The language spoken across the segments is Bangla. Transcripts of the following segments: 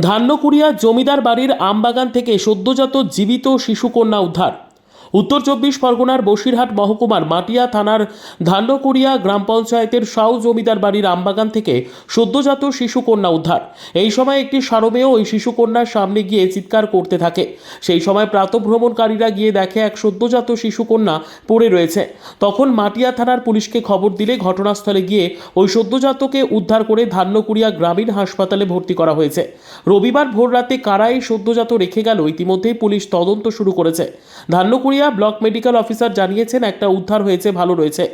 ধান্যকুড়িয়া জমিদার বাড়ির আমবাগান থেকে সদ্যজাত জীবিত শিশুকন্যা উদ্ধার। উত্তর চব্বিশ পরগনার বসিরহাট মহকুমার মাটিয়া থানার ধান্যকুড়িয়া গ্রাম পঞ্চায়েতের সাউ জমিদার বাড়ির আমবাগান থেকে সদ্যজাত শিশুকন্যা উদ্ধার। এই সময় একটি সারমেয় ওই শিশুকন্যার সামনে গিয়ে চিৎকার করতে থাকে। সেই সময় প্রাতভ্রমণকারীরা গিয়ে দেখে এক সদ্যজাত শিশুকন্যা পড়ে রয়েছে। তখন মাটিয়া থানার পুলিশকে খবর দিলে ঘটনাস্থলে গিয়ে ওই সদ্যজাতকে উদ্ধার করে ধান্যকুড়িয়া গ্রামীণ হাসপাতালে ভর্তি করা হয়েছে। রবিবার ভোররাতে কারা এই সদ্যজাত রেখে গেল, ইতিমধ্যেই পুলিশ তদন্ত শুরু করেছে। ধান্যকুড়িয়া ব্লক মেডিকেল অফিসার জানিয়েছেন, একটা উদ্ধার হয়েছে, ভালো রয়েছে।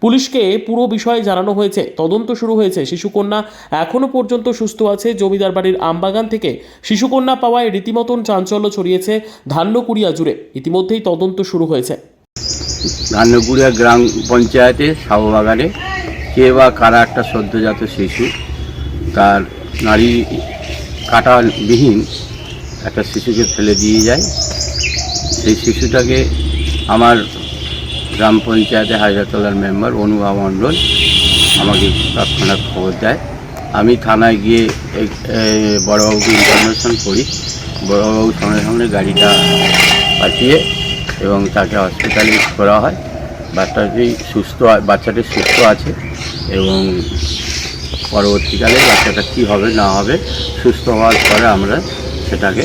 পুলিশকে পুরো বিষয়ে জানানো হয়েছে। তদন্ত শুরু হয়েছে। শিশুকন্যা এখনও পর্যন্ত সুস্থ আছে। জমিদার বাড়ির আমবাগান থেকে শিশুকন্যা পাওয়ায় রীতিমতন চাঞ্চল্য ছড়িয়েছে ধান্যকুড়িয়া জুড়ে। ইতিমধ্যেই তদন্ত শুরু হয়েছে। ধান্যপুরিয়া গ্রাম পঞ্চায়েতে শাহবাগানে কে বা কারা একটা সদ্যজাত শিশু, তার নারী কাটাবিহীন একটা শিশুকে ফেলে দিয়ে যায়। সেই শিশুটাকে আমার গ্রাম পঞ্চায়েতে হাজারতলার মেম্বার অনুভা মণ্ডল আমাকে তৎক্ষণাৎ খবর দেয়। আমি থানায় গিয়ে বড়োবাবুকে ইনফরমেশন করি। বড়োবাবু সঙ্গে সঙ্গে গাড়িটা পাঠিয়ে এবং তাকে হসপিটালে করা হয়। বাচ্চাটি সুস্থ বাচ্চাটি সুস্থ আছে এবং পরবর্তীকালে বাচ্চাটা কী হবে, না হবে, সুস্থ হওয়ার পরে আমরা সেটাকে